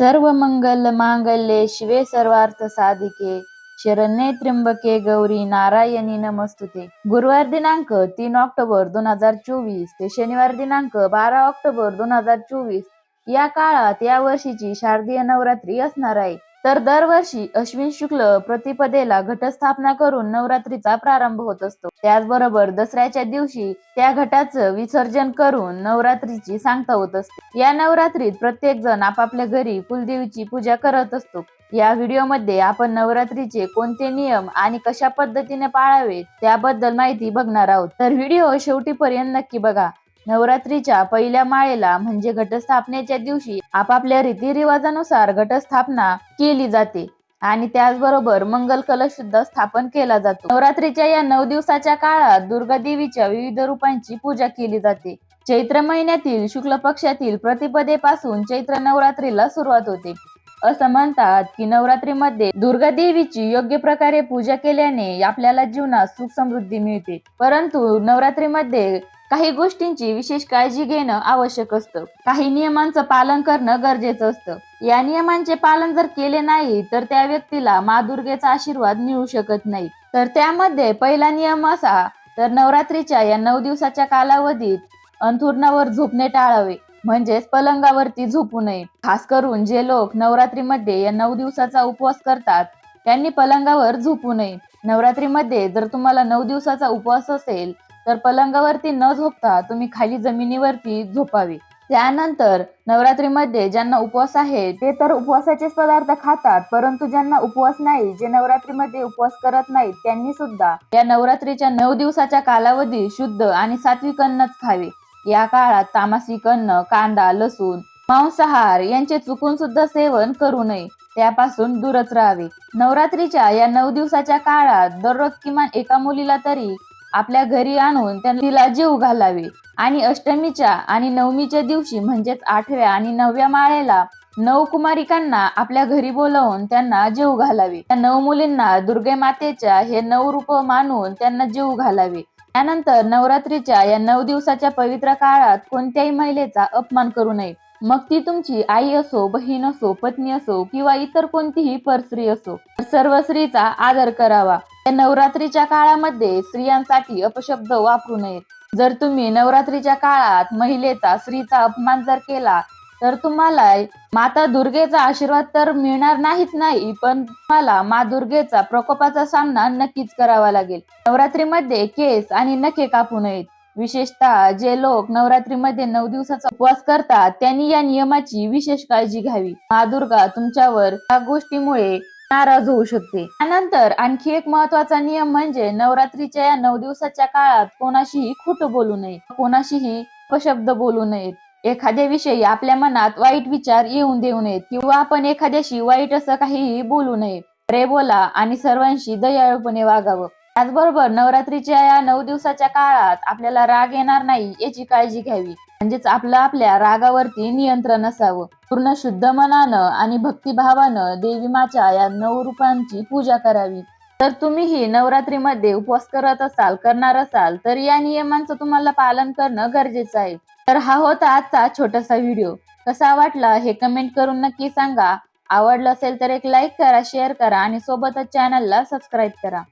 सर्व मंगल मांगल्ये शिवे सर्वार्थ साधिके. शरण्ये त्र्यंबके गौरी नारायणी नमस्तुते. गुरुवार दिनांक तीन ऑक्टोबर दोन हजार चोवीस ते शनिवार दिनांक बारा ऑक्टोबर दोन हजार चोवीस. या काळात या वर्षीची शारदीय नवरात्री असणार आहे. तर दरवर्षी अश्विन शुक्ल प्रतिपदेला घटस्थापना करून नवरात्रीचा प्रारंभ होत असतो. त्याचबरोबर दसऱ्याच्या दिवशी त्या घटाचं विसर्जन करून नवरात्रीची सांगता होत असते. या नवरात्रीत प्रत्येक जण आपापल्या घरी कुलदेवीची पूजा करत असतो. या व्हिडिओमध्ये आपण नवरात्रीचे कोणते नियम आणि कशा पद्धतीने पाळावे त्याबद्दल माहिती बघणार आहोत. तर व्हिडिओ शेवटीपर्यंत नक्की बघा. नवरात्रीच्या पहिल्या माळेला म्हणजे घटस्थापनेच्या दिवशी आपापल्या रीतिरिवाजानुसार घटस्थापना केली जाते. आणि त्याचबरोबर मंगल कलश सुद्धा स्थापन केला जातो. नवरात्रीच्या या नऊ दिवसाच्या काळात दुर्गा देवीच्या विविध रूपांची पूजा केली जाते. चैत्र महिन्यातील शुक्ल पक्षातील प्रतिपदेपासून चैत्र नवरात्रीला सुरुवात होते. असं म्हणतात की नवरात्रीमध्ये दुर्गा देवीची योग्य प्रकारे पूजा केल्याने आपल्याला जीवनात सुख समृद्धी मिळते. परंतु नवरात्रीमध्ये काही गोष्टींची विशेष काळजी घेणं आवश्यक असतं. काही नियमांचं पालन करणं गरजेचं असतं. या नियमांचे पालन जर केले नाही तर त्या व्यक्तीला मा दुर्गेचा आशीर्वाद मिळू शकत नाही. तर त्यामध्ये पहिला नियम असा तर नवरात्रीच्या या नऊ दिवसाच्या कालावधीत अंथुरणावर झोपणे टाळावे. म्हणजेच पलंगावरती झोपू नये. खास करून जे लोक नवरात्रीमध्ये या नऊ दिवसाचा उपवास करतात त्यांनी पलंगावर झोपू नये. नवरात्रीमध्ये जर तुम्हाला नऊ दिवसाचा उपवास असेल तर पलंगावरती न झोपता तुम्ही खाली जमिनीवरती झोपावे. त्यानंतर नवरात्रीमध्ये ज्यांना उपवास आहे ते तर उपवासाचेच पदार्थ खातात परंतु ज्यांना उपवास नाही जे नवरात्रीमध्ये उपवास करत नाहीत त्यांनी सुद्धा या नवरात्रीच्या नऊ दिवसाच्या कालावधी शुद्ध आणि सात्विक अन्नच खावे. या काळात तामसिक अन्न कांदा लसूण मांसाहार यांचे चुकून सुद्धा सेवन करू नये त्यापासून दूरच राहावे. नवरात्रीच्या या नऊ दिवसाच्या काळात दररोज किमान एका मुलीला तरी आपल्या घरी आणून तिला जीव घालावे. आणि अष्टमीच्या आणि नवमीच्या दिवशी म्हणजेच आठव्या आणि नवव्या माळेला नऊ कुमारिकांना आपल्या घरी बोलावून त्यांना जीव घालावे. त्या नऊ मुलींना दुर्गे मातेच्या हे नऊ रूप मानून त्यांना जीव घालावे. त्यानंतर नवरात्रीच्या या नऊ दिवसाच्या पवित्र काळात कोणत्याही महिलेचा अपमान करू नये. मग ती तुमची आई असो बहीण असो पत्नी असो किंवा इतर कोणतीही परस्त्री असो सर्व स्त्रीचा आदर करावा. या नवरात्रीच्या काळामध्ये स्त्रियांसाठी अपशब्द वापरू नयेत. जर तुम्ही नवरात्रीच्या काळात महिलेचा स्त्रीचा अपमान जर केला तर तुम्हाला माता दुर्गेचा आशीर्वाद तर मिळणार नाहीच नाही पण तुम्हाला मा दुर्गेचा प्रकोपाचा सामना नक्कीच करावा लागेल. नवरात्रीमध्ये केस आणि नखे कापू नयेत. विशेषतः जे लोक नवरात्रीमध्ये नऊ दिवसाचा उपवास करतात त्यांनी या नियमाची विशेष काळजी घ्यावी. मा दुर्गा तुमच्यावर या गोष्टीमुळे नाराज होऊ शकते. त्यानंतर आणखी एक महत्त्वाचा नियम म्हणजे नवरात्रीच्या या नऊ दिवसाच्या काळात कोणाशीही खोटं बोलू नये. कोणाशीही अपशब्द बोलू नयेत. एखाद्या विषयी आपल्या मनात वाईट विचार येऊन देऊ नयेत किंवा आपण एखाद्याशी वाईट असं काहीही बोलू नये. रे बोला आणि सर्वांशी दयाळूपणे वागावं. त्याचबरोबर नवरात्रीच्या या नऊ दिवसाच्या काळात आपल्याला राग येणार नाही याची काळजी घ्यावी. म्हणजेच आपलं आपल्या रागावरती नियंत्रण असावं. पूर्ण शुद्ध मनानं आणि भक्तिभावानं देवी माच्या या नऊ रूपांची पूजा करावी. तर तुम्हीही नवरात्रीमध्ये उपवास करत असाल करणार असाल तर या नियमांचं तुम्हाला पालन करणं गरजेचं आहे. तर हा होता आजचा छोटासा व्हिडिओ. कसा वाटला हे कमेंट करून नक्की सांगा. आवडलं असेल तर एक लाईक करा शेअर करा आणि सोबतच चॅनलला सबस्क्राईब करा.